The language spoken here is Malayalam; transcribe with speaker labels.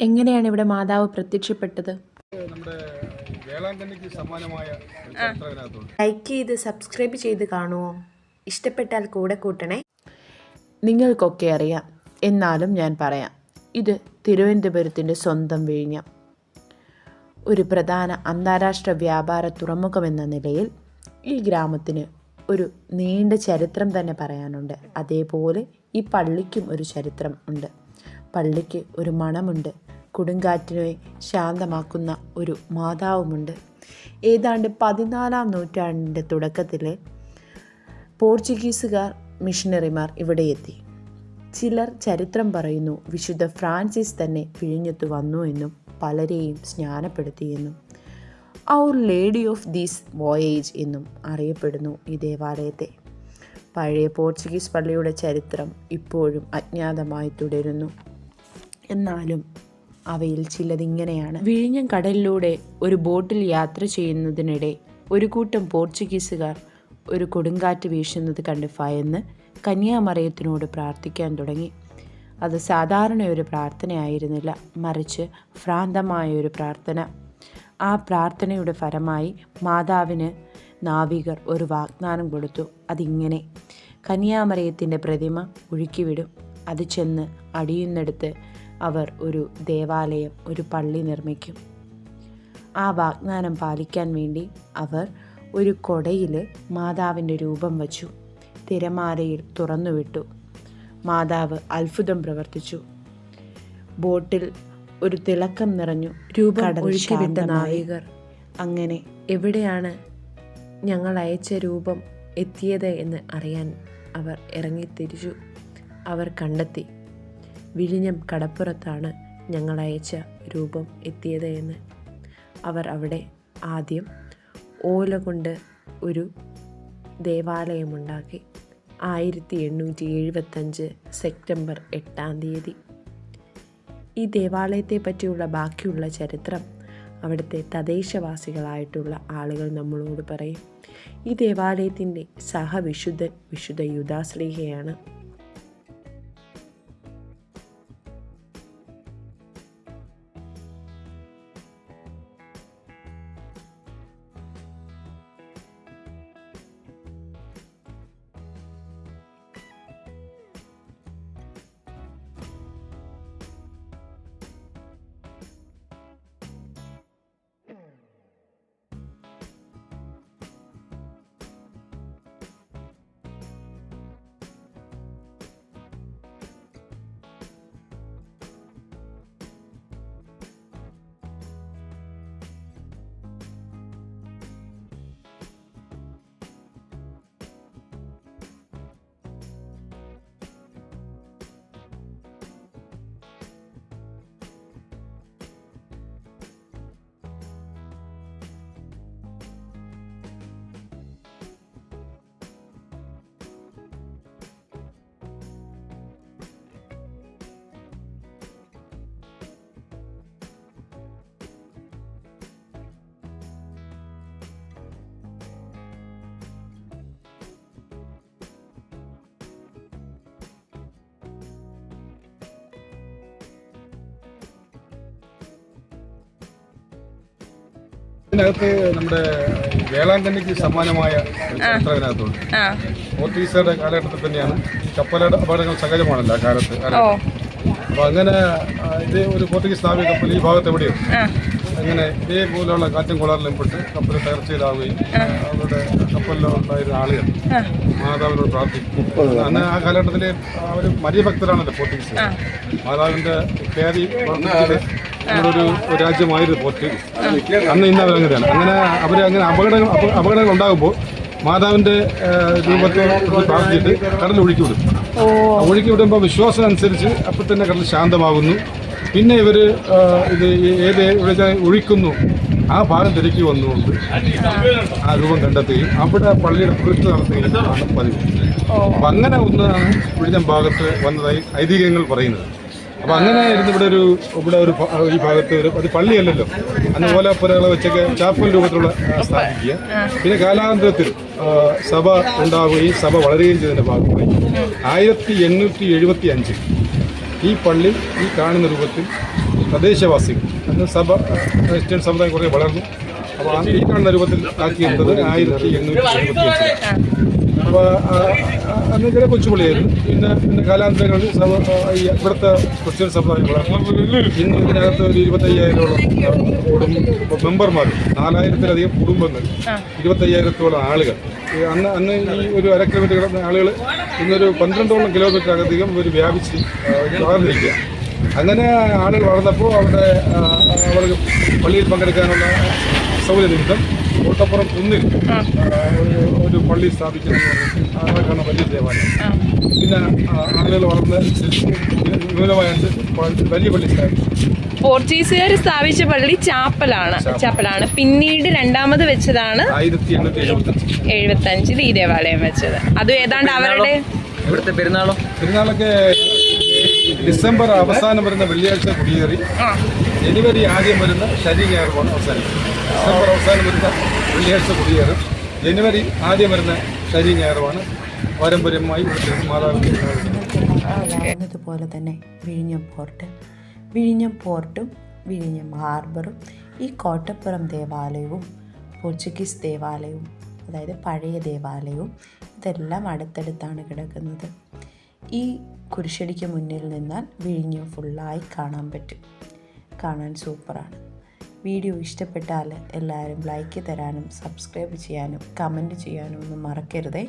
Speaker 1: എങ്ങനെയാണ് ഇവിടെ മാതാവ് പ്രത്യക്ഷപ്പെട്ടത്? ലൈക്ക് ചെയ്ത് സബ്സ്ക്രൈബ് ചെയ്ത് കാണുമോ ഇഷ്ടപ്പെട്ടാൽ കൂടെ കൂട്ടണേ. നിങ്ങൾക്കൊക്കെ അറിയാം. എന്നാലും ഞാൻ പറയാം. ഇത് തിരുവനന്തപുരത്തിന്റെ സ്വന്തം വിഴിഞ്ഞം ഒരു പ്രധാന അന്താരാഷ്ട്ര വ്യാപാര തുറമുഖമെന്ന നിലയിൽ ഈ ഗ്രാമത്തിന് ഒരു നീണ്ട ചരിത്രം തന്നെ പറയാനുണ്ട്. അതേപോലെ ഈ പള്ളിക്കും ഒരു ചരിത്രം ഉണ്ട്. പള്ളിക്ക് ഒരു മണമുണ്ട്. കൊടുങ്കാറ്റിനെ ശാന്തമാക്കുന്ന ഒരു മാതാവുമുണ്ട്. ഏതാണ്ട് പതിനാലാം നൂറ്റാണ്ടിന്റെ തുടക്കത്തിൽ പോർച്ചുഗീസുകാർ മിഷണറിമാർ ഇവിടെ എത്തി. ചിലർ ചരിത്രം പറയുന്നു വിശുദ്ധ ഫ്രാൻസിസ് തന്നെ പിഴിഞ്ഞെത്തു വന്നു എന്നും പലരെയും സ്നാനപ്പെടുത്തിയെന്നും our lady of these voyage എന്നും അറിയപ്പെടുന്നു ഈ ദേവാലയത്തെ. പഴയ പോർച്ചുഗീസ് പള്ളിയുടെ ചരിത്രം ഇപ്പോഴും അജ്ഞാതമായി തുടരുന്നു. എന്നാലും അവയിൽ ചിലതിങ്ങനെയാണ്. വിഴിഞ്ഞം കടലിലൂടെ ഒരു ബോട്ടിൽ യാത്ര ചെയ്യുന്നതിനിടെ ഒരു കൂട്ടം പോർച്ചുഗീസുകാർ ഒരു കൊടുങ്കാറ്റ് വീശുന്നത് കണ്ട് ഭയന്ന് കന്യാമറിയത്തിനോട് പ്രാർത്ഥിക്കാൻ തുടങ്ങി. അത് സാധാരണ ഒരു പ്രാർത്ഥനയായിരുന്നില്ല മറിച്ച് ഭ്രാന്തമായ ഒരു പ്രാർത്ഥന. ആ പ്രാർത്ഥനയുടെ ഫലമായി മാതാവിന് നാവികർ ഒരു വാഗ്ദാനം കൊടുത്തു. അതിങ്ങനെ കന്യാമറിയത്തിന്റെ പ്രതിമ ഒഴുക്കിവിടും അത് ചെന്ന് അടിയുന്നിടത്ത് അവർ ഒരു ദേവാലയം ഒരു പള്ളി നിർമ്മിക്കും. ആ വാഗ്ദാനം പാലിക്കാൻ വേണ്ടി അവർ ഒരു കൊടയിൽ മാതാവിന്റെ രൂപം വച്ചു തിരമാലയിൽ തുറന്നുവിട്ടു. മാതാവ് അത്ഭുതം പ്രവർത്തിച്ചു. ബോട്ടിൽ ഒരു തിളക്കം നിറഞ്ഞു രൂപം ഒഴുക്കിവിട്ട നാവികർ അങ്ങനെ എവിടെയാണ് ഞങ്ങൾ അയച്ച രൂപം എത്തിയത് എന്ന് അറിയാൻ അവർ ഇറങ്ങിത്തിരിച്ചു. അവർ കണ്ടെത്തി. വിഴിഞ്ഞം കടപ്പുറത്താണ് ഞങ്ങളയച്ച രൂപം എത്തിയത് എന്ന് അവർ അവിടെ ആദ്യം ഓല കൊണ്ട് ഒരു ദേവാലയമുണ്ടാക്കി. ആയിരത്തി എണ്ണൂറ്റി എഴുപത്തഞ്ച് സെപ്റ്റംബർ എട്ടാം തീയതി. ഈ ദേവാലയത്തെ പറ്റിയുള്ള ബാക്കിയുള്ള ചരിത്രം അവിടുത്തെ തദ്ദേശവാസികളായിട്ടുള്ള ആളുകൾ നമ്മളോട് പറയും. ഈ ദേവാലയത്തിന്റെ സഹവിശുദ്ധൻ വിശുദ്ധ യുദാശ്ലീഹയാണ്
Speaker 2: ഇതിനകത്ത് നമ്മുടെ വേളാങ്കണ്ണിക്ക് സമാനമായ ഒരു ചരിത്രം ഇതിനകത്തുണ്ട് പോർച്ചുഗീസുകാരുടെ കാലഘട്ടത്തിൽ തന്നെയാണ്. കപ്പലുടെ അപകടങ്ങൾ സഹജമാണല്ലോ ആ കാലത്ത് അപ്പൊ അങ്ങനെ ഇത് ഒരു പോർച്ചുഗീസ് നാവിക കപ്പൽ ഈ ഭാഗത്ത് എവിടെയും അങ്ങനെ ഇതേപോലെയുള്ള കാറ്റും കുളറിലും പെട്ട് കപ്പൽ തകർച്ചയിലാവുകയും അവരുടെ കപ്പലിലുണ്ടായിരുന്ന ആളുകൾ മാതാവിനോട് പ്രാർത്ഥിക്കും അന്ന് ആ കാലഘട്ടത്തിൽ അവർ മരിയ ഭക്തരാണല്ലോ പോർട്ടുഗീസ്. മാതാവിന്റെ കയറി ഒരു രാജ്യമായിരുന്നു പോർട്ടുഗീസ്. അന്ന് ഇന്ന് അവരങ്ങനെയാണ് അങ്ങനെ അവർ അങ്ങനെ അപകടങ്ങൾ അപകടങ്ങൾ ഉണ്ടാകുമ്പോൾ മാതാവിന്റെ രൂപത്തെ പ്രാർത്ഥിച്ചിട്ട് കടൽ ഒഴുക്കി വിടും. ഒഴുക്കി വിടുമ്പോൾ വിശ്വാസം അനുസരിച്ച് അപ്പം തന്നെ കടൽ ശാന്തമാകുന്നു. പിന്നെ ഇവർ ഇത് ഏത് എവിടെ ഒഴിക്കുന്നു. ആ ഭാഗം തിരക്കി വന്നുകൊണ്ട് ആ രൂപം കണ്ടെത്തുകയും അവിടെ പള്ളിയുടെ കുറിച്ച് നടത്തുകയും ആണ് പതിവ് അപ്പം അങ്ങനെ ഒന്നാണ് വിഴിഞ്ഞം ഭാഗത്ത് വന്നതായി ഐതിഹ്യങ്ങൾ പറയുന്നത്. അപ്പൊ അങ്ങനെ ആയിരുന്നു ഇവിടെ ഒരു ഇവിടെ ഒരു ഈ ഭാഗത്ത് ഒരു അത് പള്ളിയല്ലല്ലോ. അന്ന് പുരകളെ വെച്ചൊക്കെ ചാപ്പൽ രൂപത്തിലുള്ള സ്ഥാപിക്കുക. പിന്നെ കാലാന്തരത്തിൽ സഭ ഉണ്ടാവുകയും സഭ വളരുകയും ചെയ്തതിന്റെ ഭാഗമായി. ആയിരത്തി എണ്ണൂറ്റി എഴുപത്തി അഞ്ചിൽ ഈ പള്ളി ഈ കാണുന്ന രൂപത്തിൽ പ്രദേശവാസികൾ അന്ന് സഭ ക്രിസ്ത്യൻ സമുദായം കുറേ വളർന്നു. അപ്പോൾ ഈ കാണുന്ന രൂപത്തിൽ ആക്കിയിരുന്നത് ആയിരത്തി എണ്ണൂറ്റി എഴുപത്തി അപ്പോൾ അന്ന് ചില കൊച്ചുപള്ളിയായിരുന്നു പിന്നെ പിന്നെ കാലാന്തരങ്ങളിൽ സഭ ഇവിടുത്തെ ക്രിസ്ത്യൻ സമുദായങ്ങളാണ് ഇന്ന് ഇതിനകത്ത് ഒരു ഇരുപത്തയ്യായിരോളം കുടുംബ മെമ്പർമാർ നാലായിരത്തിലധികം കുടുംബങ്ങൾ ഇരുപത്തയ്യായിരത്തോളം ആളുകൾ. അന്ന് അന്ന് ഈ ഒരു അര കിലോമീറ്റർ കിടന്ന ആളുകൾ ഇന്നൊരു പന്ത്രണ്ടോളം കിലോമീറ്റർ അകധികം ഒരു വ്യാപിച്ച് വളർന്നിരിക്കുക. അങ്ങനെ ആളുകൾ വളർന്നപ്പോൾ അവിടെ അവർക്ക് പള്ളിയിൽ പങ്കെടുക്കാനുള്ള സൗകര്യ നിമിത്തം കോട്ടപ്പുറം കുന്നിൽ ഒരു ഒരു പള്ളി സ്ഥാപിക്കുന്നത് അതൊക്കെയാണ് വലിയ ദേവാലയം. പിന്നെ ആളുകൾ വളർന്ന് ന്യൂനമായിട്ട് വലിയ പള്ളി സ്ഥാപിച്ചു.
Speaker 3: പോർച്ചുഗീസുകാർ സ്ഥാപിച്ച പള്ളി ചാപ്പലാണ്. ചാപ്പലാണ്. പിന്നീട് രണ്ടാമത് വെച്ചതാണ്
Speaker 2: ആയിരത്തി എണ്ണൂറ്റി എഴുപത്തഞ്ച്
Speaker 3: എഴുപത്തി അഞ്ചിൽ ഈ ദേവാലയം വെച്ചത്. അത് ഏതാണ്ട് അവരുടെ
Speaker 4: ഇവിടുത്തെ പെരുന്നാളോ?
Speaker 2: പെരുന്നാളൊക്കെ ഡിസംബർ അവസാനം വരുന്ന വെള്ളിയാഴ്ച കുടിയേറി. ജനുവരി ആദ്യം വരുന്ന ശനി ഞായറുമാണ് അവസാനം. ഡിസംബർ അവസാനം വരുന്ന വെള്ളിയാഴ്ച കുടിയേറും. ജനുവരി ആദ്യം വരുന്ന ശനി ഞായറുമാണ് പാരമ്പര്യമായി മാതാവിന്റെ
Speaker 1: തന്നെ വിഴിഞ്ഞം പോർട്ട് വിഴിഞ്ഞം പോർട്ടും വിഴിഞ്ഞം ഹാർബറും ഈ കോട്ടപ്പുറം ദേവാലയവും പോർച്ചുഗീസ് ദേവാലയവും അതായത് പഴയ ദേവാലയവും ഇതെല്ലാം അടുത്തടുത്താണ് കിടക്കുന്നത്. ഈ കുരിശടിക്ക് മുന്നിൽ നിന്നാൽ വിഴിഞ്ഞ് ഫുള്ളായി കാണാൻ പറ്റും. കാണാൻ സൂപ്പറാണ്. വീഡിയോ ഇഷ്ടപ്പെട്ടാൽ എല്ലാവരും ലൈക്ക് തരാനും സബ്സ്ക്രൈബ് ചെയ്യാനും കമന്റ് ചെയ്യാനും ഒന്നും മറക്കരുതേ.